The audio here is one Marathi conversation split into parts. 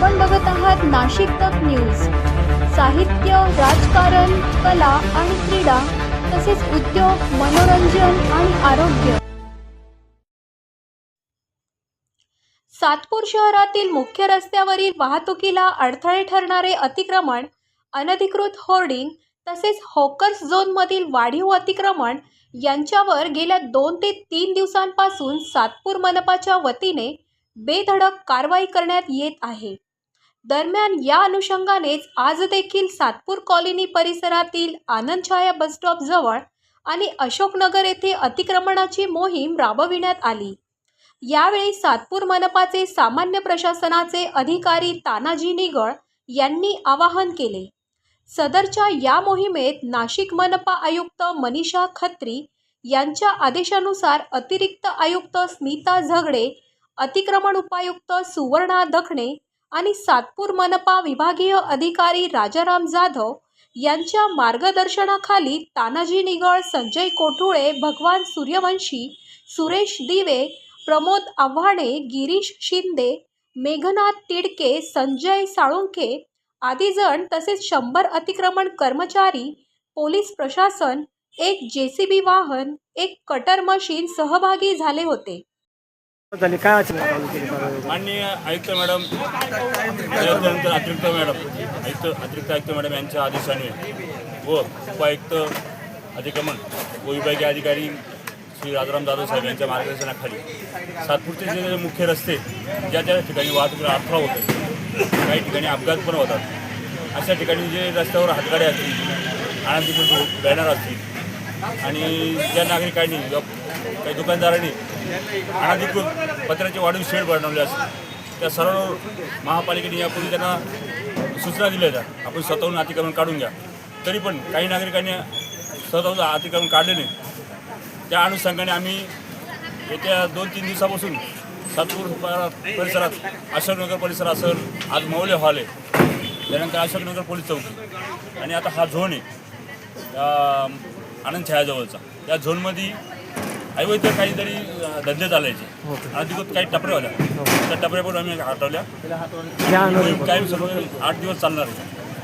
आपण बघत आहात नाशिक तक न्यूज. साहित्य राजकारण कला आणि क्रीडा तसेच उद्योग मनोरंजन आणि आरोग्य. सातपूर शहरातील मुख्य रस्त्यावरील वाहतुकीला अडथळे ठरणारे अतिक्रमण अनधिकृत होर्डिंग तसेच हॉकर्स झोनमधील वाढीव अतिक्रमण यांच्यावर गेल्या दोन ते तीन दिवसांपासून सातपूर मनपाच्या वतीने बेधडक कारवाई करण्यात येत आहे. दरम्यान या अनुषंगानेच आज देखील सातपूर कॉलनी परिसरातील आनंदछाया बसस्टॉप जवळ आणि अशोकनगर येथे अतिक्रमणाची मोहीम राबविण्यात आली. यावेळी सातपूर मनपाचे सामान्य प्रशासनाचे अधिकारी तानाजी निगळ यांनी आवाहन केले. सदरच्या या मोहिमेत नाशिक मनपा आयुक्त मनीषा खत्री यांच्या आदेशानुसार अतिरिक्त आयुक्त स्मिता झगडे अतिक्रमण उपायुक्त सुवर्णा दखणे आणि सातपूर मनपा विभागीय अधिकारी राजाराम जाधव यांच्या मार्गदर्शनाखाली तानाजी निगळ संजय कोठुळे भगवान सूर्यवंशी सुरेश दिवे प्रमोद आव्हाणे गिरीश शिंदे मेघनाथ तिडके संजय साळुंखे आदी जण तसेच शंभर अतिक्रमण कर्मचारी पोलीस प्रशासन एक जे सी बी वाहन एक कटर मशीन सहभागी झाले होते. झाली? काय माननीय आयुक्त मॅडम त्यानंतर अतिरिक्त मॅडम आयुक्त अतिरिक्त आयुक्त मॅडम यांच्या आदेशाने व उपायुक्त अधिक्रमण व विभागीय अधिकारी श्री राजाराम जाधव साहेब यांच्या मार्गदर्शनाखाली सातपूरचे जे मुख्य रस्ते ज्या ज्या ठिकाणी वाहतुकीला अडथळा होतो काही ठिकाणी अपघात पण होतात. अशा ठिकाणी जे रस्त्यावर हातगाड्या असतील अनधिकृत बॅनर असतील आणि ज्या नागरिकांनी काही दुकानदारांनी अनधिकृत पत्र्याचे वाढून शेड बनवले असतील त्या सर्व महापालिकेने यापूर्वी त्यांना सूचना दिल्या होत्या. आपण स्वतःहून अतिक्रमण काढून घ्या. तरी पण काही नागरिकांनी स्वतःहून अतिक्रमण काढले नाही. त्या अनुषंगाने आम्ही येत्या दोन तीन दिवसापासून सातपूर परिसरात अशोकनगर परिसर असेल आज मौले हॉल आहे. त्यानंतर अशोकनगर पोलीस चौकी आणि आता हा झोन आहे. आनंद छायाजवळचा त्या झोनमध्ये अवैध काहीतरी अं, धंदे चालायचे. अधिकृत काही टपऱ्या होत्या. त्या टपऱ्या पण आम्ही हटवल्या. कायम सर्व आठ दिवस चालणार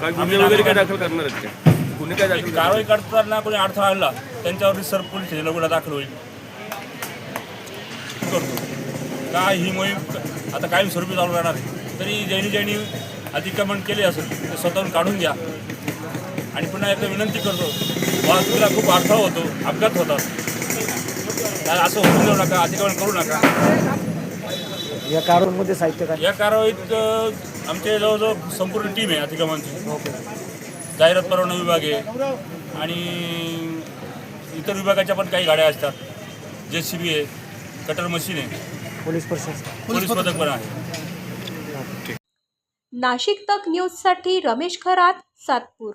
काय गुन्हे वगैरे काय दाखल करणार आहेत का गुन्हे काय दाखल कारवाई करताना कोणी अडथळा आणला त्यांच्यावर सर पोलीस स्टेशनला गुन्हा दाखल होईल. करतो का ही मोहीम आता कायम स्वरूपी चालू राहणार आहे. तरी ज्यांनी ज्यांनी अतिक्रमण केले असेल ते स्वतःहून काढून घ्या. आणि पुन्हा एकदा विनंती करतो वाहतुकीला खूप अडथळा होतो अपघात होतात. काय असं देऊ नका अतिक्रमण करू नका. या कारवाईमध्ये साहित्य काय? या कारवाईत अ, आमचे जवळजवळ संपूर्ण टीम आहे अतिक्रमणची. जाहिरात परवाना विभाग आहे. आणि इतर विभागाच्या पण काही गाड्या असतात. जे सी बी आहे कटर मशीन आहे. पोलीस प्रशासन. पोलीस पथक पण आहे. नाशिक तक न्यूजसाठी रमेश खरात सातपूर.